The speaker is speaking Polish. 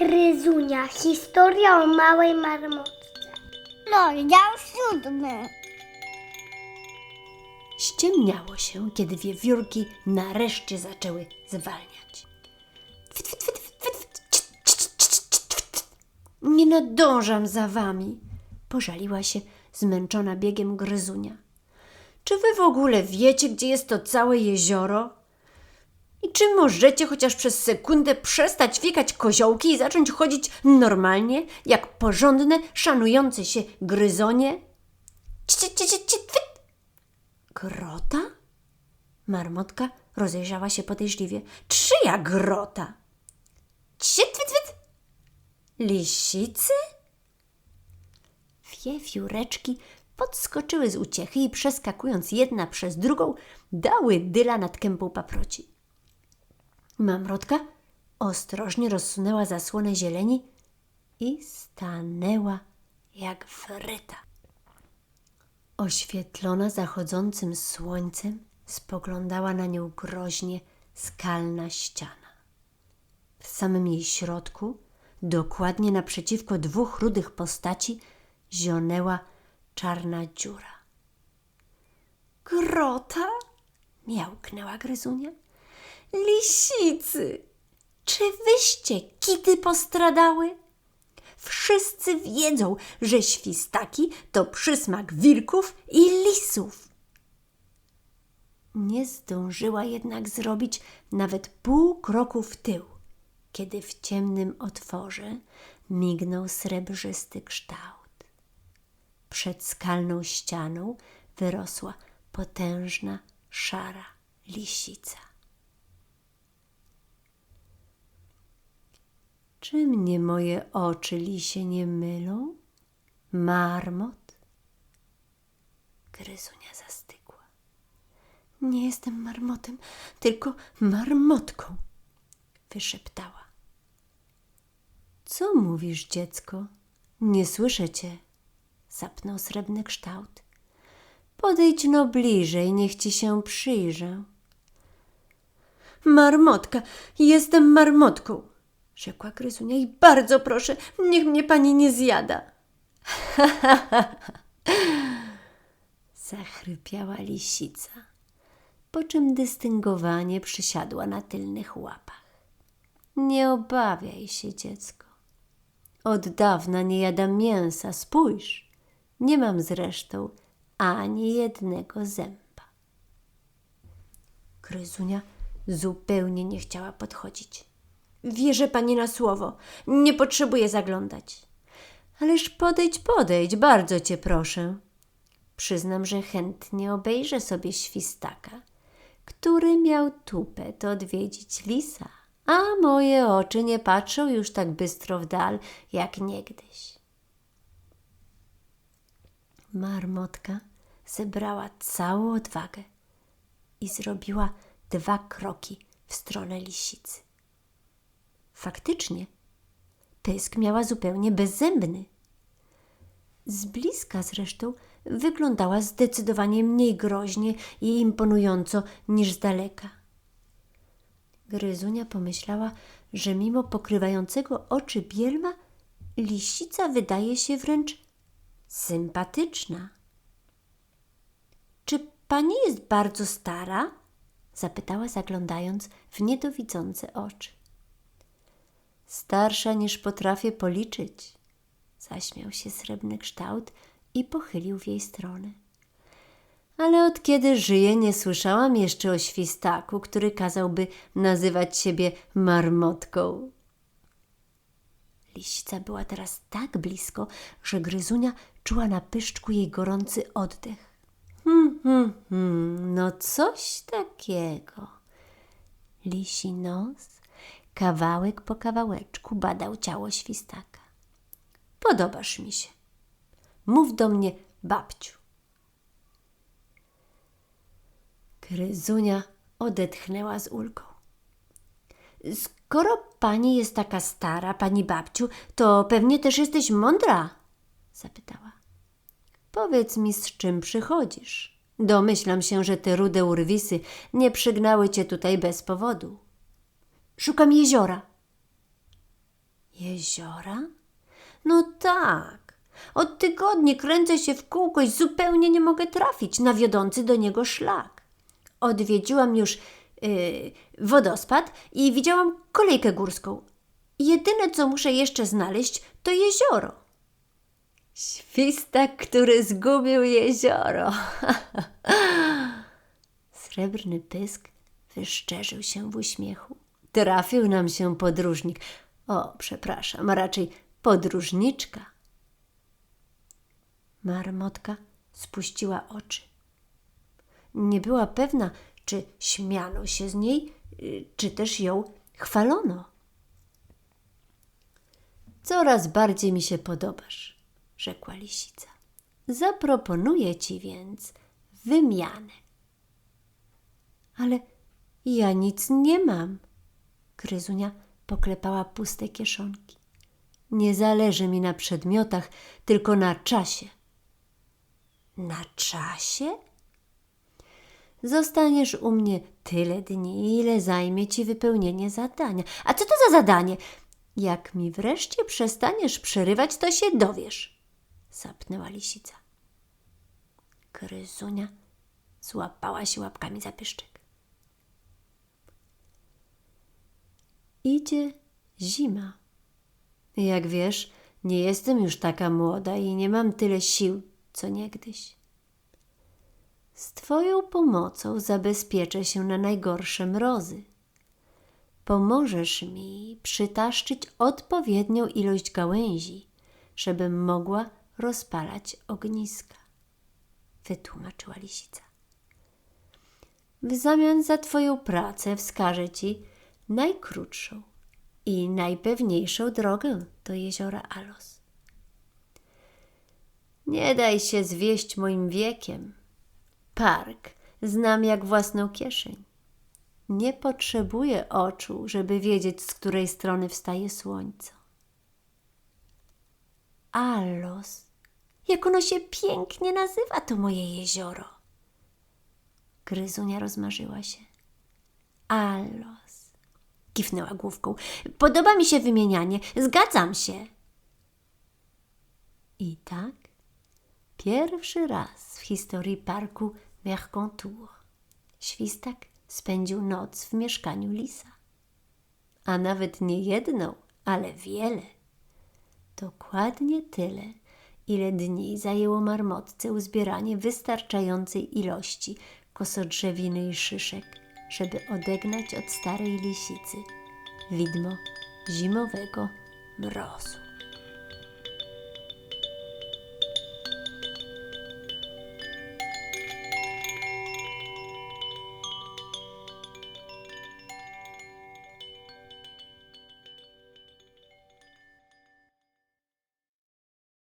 Gryzunia, historia o małej marmotce. Rozdział siódmy. Ściemniało się, kiedy wiewiórki nareszcie zaczęły zwalniać. Nie nadążam za wami, pożaliła się zmęczona biegiem gryzunia. Czy wy w ogóle wiecie, gdzie jest to całe jezioro? I czy możecie chociaż przez sekundę przestać fikać koziołki i zacząć chodzić normalnie, jak porządne, szanujące się gryzonie? Grota? Marmotka rozejrzała się podejrzliwie. Czyja grota? Cit, twit, twit. Lisicy? Wiewióreczki podskoczyły z uciechy i przeskakując jedna przez drugą, dały dyla nad kępą paproci. Mamrotka ostrożnie rozsunęła zasłonę zieleni i stanęła jak wryta. Oświetlona zachodzącym słońcem, spoglądała na nią groźnie skalna ściana. W samym jej środku, dokładnie naprzeciwko dwóch rudych postaci, zionęła czarna dziura. Grota? miałknęła gryzunia. Lisicy! Czy wyście kity postradały? Wszyscy wiedzą, że świstaki to przysmak wilków i lisów. Nie zdążyła jednak zrobić nawet pół kroku w tył, kiedy w ciemnym otworze mignął srebrzysty kształt. Przed skalną ścianą wyrosła potężna, szara lisica. Czy mnie moje oczy lisie nie mylą? Marmot? Gryzunia zastygła. Nie jestem marmotem, tylko marmotką, wyszeptała. Co mówisz, dziecko? Nie słyszę cię, zapnął srebrny kształt. Podejdź no bliżej, niech ci się przyjrzę. Marmotka, jestem marmotką, rzekła Gryzunia i bardzo proszę, niech mnie pani nie zjada. Zachrypiała lisica, po czym dystyngowanie przysiadła na tylnych łapach. Nie obawiaj się, dziecko. Od dawna nie jadam mięsa, spójrz. Nie mam zresztą ani jednego zęba. Gryzunia zupełnie nie chciała podchodzić. Wierzę pani na słowo. Nie potrzebuję zaglądać. Ależ podejdź, podejdź, bardzo cię proszę. Przyznam, że chętnie obejrzę sobie świstaka, który miał tupet odwiedzić lisa, a moje oczy nie patrzą już tak bystro w dal jak niegdyś. Marmotka zebrała całą odwagę i zrobiła dwa kroki w stronę lisicy. Faktycznie, pysk miała zupełnie bezzębny. Z bliska zresztą wyglądała zdecydowanie mniej groźnie i imponująco niż z daleka. Gryzunia pomyślała, że mimo pokrywającego oczy bielma, lisica wydaje się wręcz sympatyczna. Czy pani jest bardzo stara? zapytała, zaglądając w niedowidzące oczy. Starsza niż potrafię policzyć, zaśmiał się srebrny kształt i pochylił w jej stronę. Ale od kiedy żyję, nie słyszałam jeszcze o świstaku, który kazałby nazywać siebie marmotką. Lisica była teraz tak blisko, że gryzunia czuła na pyszczku jej gorący oddech. Hmm, hmm, hmm, no coś takiego. Lisi nos kawałek po kawałeczku badał ciało świstaka. Podobasz mi się. Mów do mnie, babciu. Gryzunia odetchnęła z ulgą. Skoro pani jest taka stara, pani babciu, to pewnie też jesteś mądra? zapytała. Powiedz mi, z czym przychodzisz. Domyślam się, że te rude urwisy nie przygnały cię tutaj bez powodu. Szukam jeziora. Jeziora? No tak. Od tygodni kręcę się w kółko i zupełnie nie mogę trafić na wiodący do niego szlak. Odwiedziłam już yy, wodospad i widziałam kolejkę górską. Jedyne, co muszę jeszcze znaleźć, to jezioro. Świstak, który zgubił jezioro. Srebrny pysk wyszczerzył się w uśmiechu. Trafił nam się podróżnik. O, przepraszam, raczej podróżniczka. Marmotka spuściła oczy. Nie była pewna, czy śmiano się z niej, czy też ją chwalono. Coraz bardziej mi się podobasz, rzekła lisica. Zaproponuję ci więc wymianę. Ale ja nic nie mam. Gryzunia poklepała puste kieszonki. Nie zależy mi na przedmiotach, tylko na czasie. Na czasie? Zostaniesz u mnie tyle dni, ile zajmie ci wypełnienie zadania. A co to za zadanie? Jak mi wreszcie przestaniesz przerywać, to się dowiesz, sapnęła lisica. Gryzunia złapała się łapkami za pyszczek. Idzie zima. Jak wiesz, nie jestem już taka młoda i nie mam tyle sił, co niegdyś. Z Twoją pomocą zabezpieczę się na najgorsze mrozy. Pomożesz mi przytaszczyć odpowiednią ilość gałęzi, żebym mogła rozpalać ogniska, wytłumaczyła lisica. W zamian za Twoją pracę wskażę Ci najkrótszą i najpewniejszą drogę do jeziora Alos. Nie daj się zwieść moim wiekiem. Park znam jak własną kieszeń. Nie potrzebuję oczu, żeby wiedzieć, z której strony wstaje słońce. Alos, jak ono się pięknie nazywa, to moje jezioro. Gryzunia rozmarzyła się. Alos. Kiwnęła główką. Podoba mi się wymienianie. Zgadzam się. I tak pierwszy raz w historii parku Mercantour Świstak spędził noc w mieszkaniu lisa. A nawet nie jedną, ale wiele. Dokładnie tyle, ile dni zajęło marmotce uzbieranie wystarczającej ilości kosodrzewiny i szyszek, żeby odegnać od starej lisicy widmo zimowego mrozu.